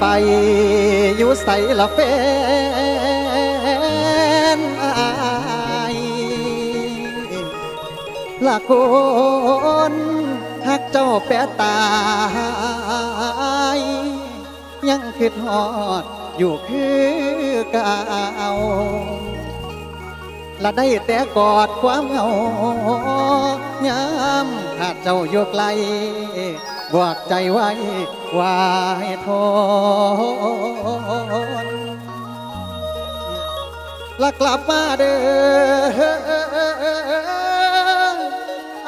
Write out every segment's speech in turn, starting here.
ไปอยู่ใส่ละแฟนอายละคนหักเจ้าแปตาย ยังคิดฮอดอยู่คือเก่าละได้แต่กอดความเหงายามขาดเจ้าอยู่ไกล บวกใจไว้วายทนและกลับมาเด้อ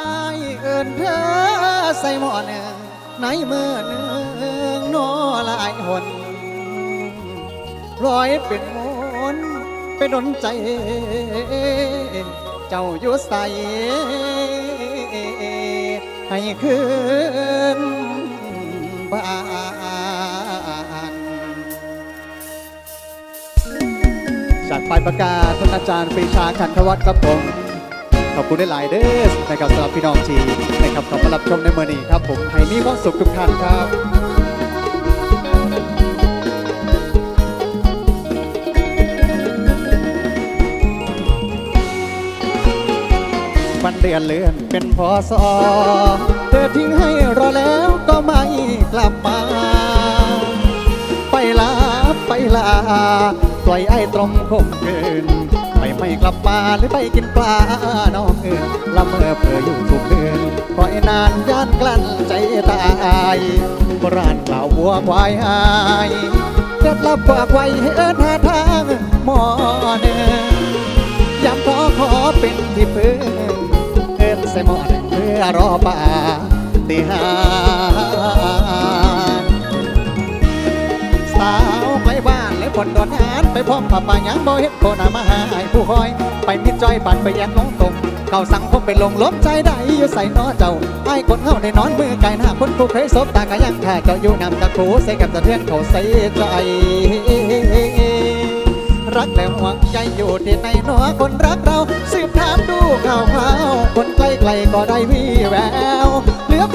อายเอินเธอใส่หมอหนึ่งในมือหนึ่งนอลายหนร้อยเป็นมนเป็นดนใจ เจ้าอยู่ใสให้คืน บ้านจากปลายประกาศท่านอาจารย์ปรีชาคันธวัฒน์ครับผม ขอบคุณได้หลายเด้อนะครับสำหรับพี่น้องจีนะครับขอมารับชมในเมื่อนี้ครับ ผมให้มีความสุขทุกท่านครับวันเดือนเลื่อนเป็นพอสอเธอทิ้งให้รอแล้วก็ไม่ ปล่อยไอ้ตรมคมเกินไปไม่กลับมาหรือไปกินปลาน้องเอินละเมอเพื่ออยู่ทุกคืนปล่อยนานย่านกลั้นใจตายโบราณกล่าววัวควายหายเด็ดลับฝากไว้เอินหาทางหมอเนย้ำขอขอเป็นที่พึ่งเอินใส่หมอนเพื่อรอป่าตีหา บ้านดอนงานไปพร้อมป่าป่ายังบ่เห็นโคนามาหาไอ้ผู้คอย ไปมิดจอยปั่นไปแยังน้องตรงเขาสั่งคงเป็นลงลบใจได้อยู่ใส่นอเจ้าไอ้คนเฮาได้นอนมือไก่หน้าคนผู้เคยสบตากะยังท่าเจ้าอยู่นำตะคูใส่กับตะเทือนเขาใส่ใจรักและห่วงใยอยู่ที่ในหนัวคนรักเราสืบถามดูข่าวข่าวคนใกล้ๆก็ได้วีแวว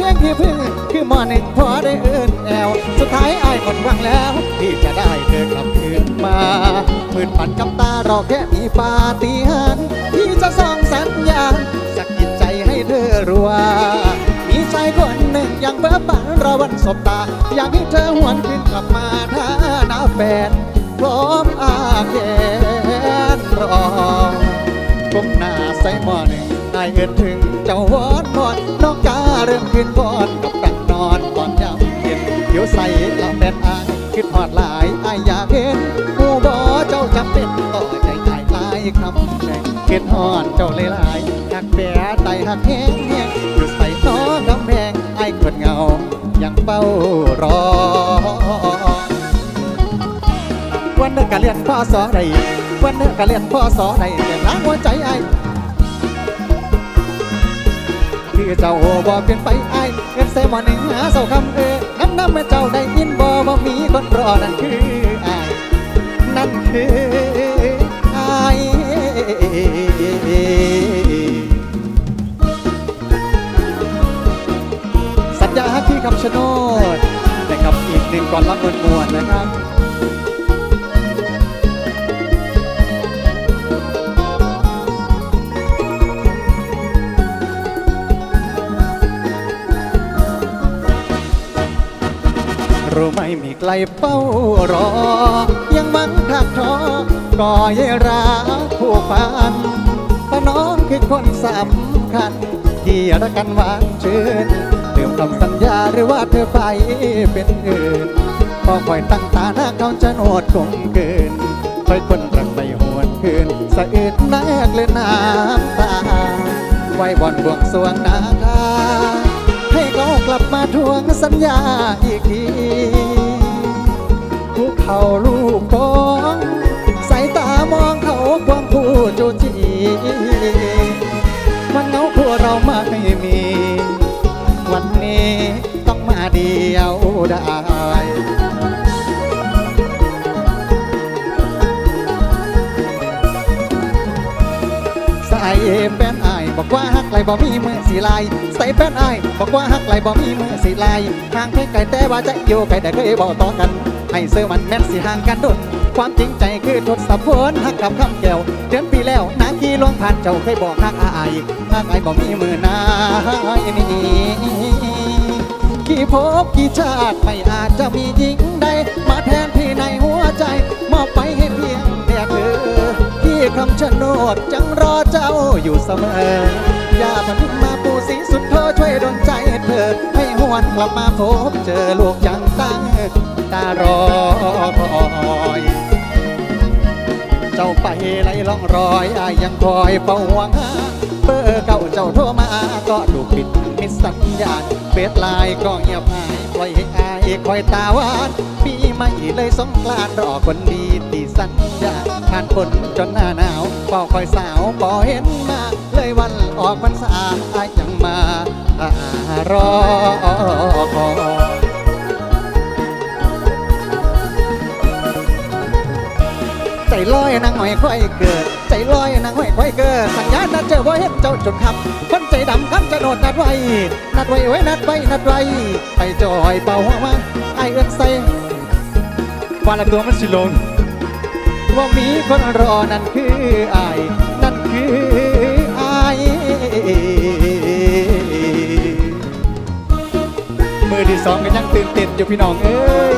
ยงที่พึ่งคือหมอหนึ่งพอได้เอื้นแอว สุดท้ายอายหมดหวังแล้ว ที่จะได้เธอกลับคืนมามืดปันกับตารอแค่มีปาฏิหาริย์ที่จะส่องสัญญาณสักกินใจให้เธอรัวมีใจคนหนึ่งยังเบ้อปันรอวันสบตา อยากให้เธอหวนคืนกลับมาถ้าหน้าแฟนพร้อมอาแกนรอก้มหน้าใส่หมอหนึ่งนายเอินถึงเจ้าวอนวอนน้องก เริ่มขึ้นก่อนกับดังนอนก่อนยามเย็นเดี๋ยวใส่ลำแดนอายคิดหอดหลายอายอยากเห็นผู้บอเจ้าจำเป็นต่อใจหายลายคำแรงคิดหอดเจ้าเลยหลายหักแปะไตหักแห้งแห้งอยู่ใส่น้องกำแพงไอ้คนเงายังเฝ้ารอวันนึงก็เรียนพ่อสอได้วันนึงก็เรียนพ่อสอได้แต่ล้างหัวใจไอ้าย คือเจ้าบ่เปลี่ยนไปไอ้ายเงินเสหมอนึ่งหาเศร้าคำเออน้ำน้ำแม่เจ้าได้ยินบ่บ่ามีคนรอนั่นคือไอ้ายนั่นคือไอ้ายสัญญาที่คำชะโนดนะครับอีกหนึ่งก่อนรับมวลนะครับ รู้ไหมมีไกลเป้ารอ ยังมังทักทอก่อยราผู้พันพราน้องคือคนสำคัญ ที่รักกันหวานชื่นลืมคำสัญญาหรือว่าเธอไปเป็นอื่นพอคอยตั้งตาหน้าเขาจะโนดคงเกินคอยคนรักไปหวนคืนสะอึดแนกเลยน้ำตาไว้บอนบวงสวงนาคาให้เขา ลับมาทวงสัญญาอีกทีภูเขาลูกโป่งสายตามองเขาความผู้จูจีมันเงาพวเราไม่มี วันนี้ต้องมาเดียวได้ใส่แป้น บอกว่าฮักไหลบ่มีมือสีลายใส่แป้นไอบอกว่าฮักไหลบ่มีมือสีลายห่างเพียงไกลแต่ว่าจะอยู่ไกลแต่เคยบอกต่อกันให้เสื้อมันแม่นสิห่างกันดุนความจริงใจคือทศพลหักกับคำแก้วเดือนปีแล้วนาคีลวงผ่านเจ้าเคยบอกหักอายหักไอบอกมีมือนายนี้กี่ภพกี่ชาติไม่อาจจะมีหญิงใดมาแทนที่ในหัวใจมอบไปให้เพียงแต่เธอที่คำชะโนดจัง อยู่เสมออย่าพันมาปูสีสุดโทช่วยดลใจเธอ ให้หวนกลับมาพบเจอลูกยังตั้งตารอคอย เจ้าไปไล่ล่องรอยอายยังคอยเฝ้าหวังเบอร์เก่าเจ้าโทรมาก็ถูกปิดมิสัญญาณเฟซไลน์ก็เงียบหายปล่อยให้อายคอยตาหวานปี ใหม่เลยสงกรานรอคนดีที่สัญญาผ่านคนจนหน้าหนาวเฝ้าคอยสาวบ่เห็นมา เลยวันออกพรรษาอายยังมาอารอคอยใจลอยนางหอยค่อยเกิด ใจลอยนางหอยค่อยเกิด สัญญานัดเจอบ่เห็นเจ้าจนคำคนใจดำคำจะโดดนัดไว้ นัดไว้ไว้นัดไว้นัดไว้ไปจอยเป่าหัวมาไอเอื้อนใส่ วาละตัวมันสิลงว่ามีคนรอนั่นคืออาย นั่นคืออายมือที่สองก็ยังตื่นเต้นอยู่พี่น้องเอ้ย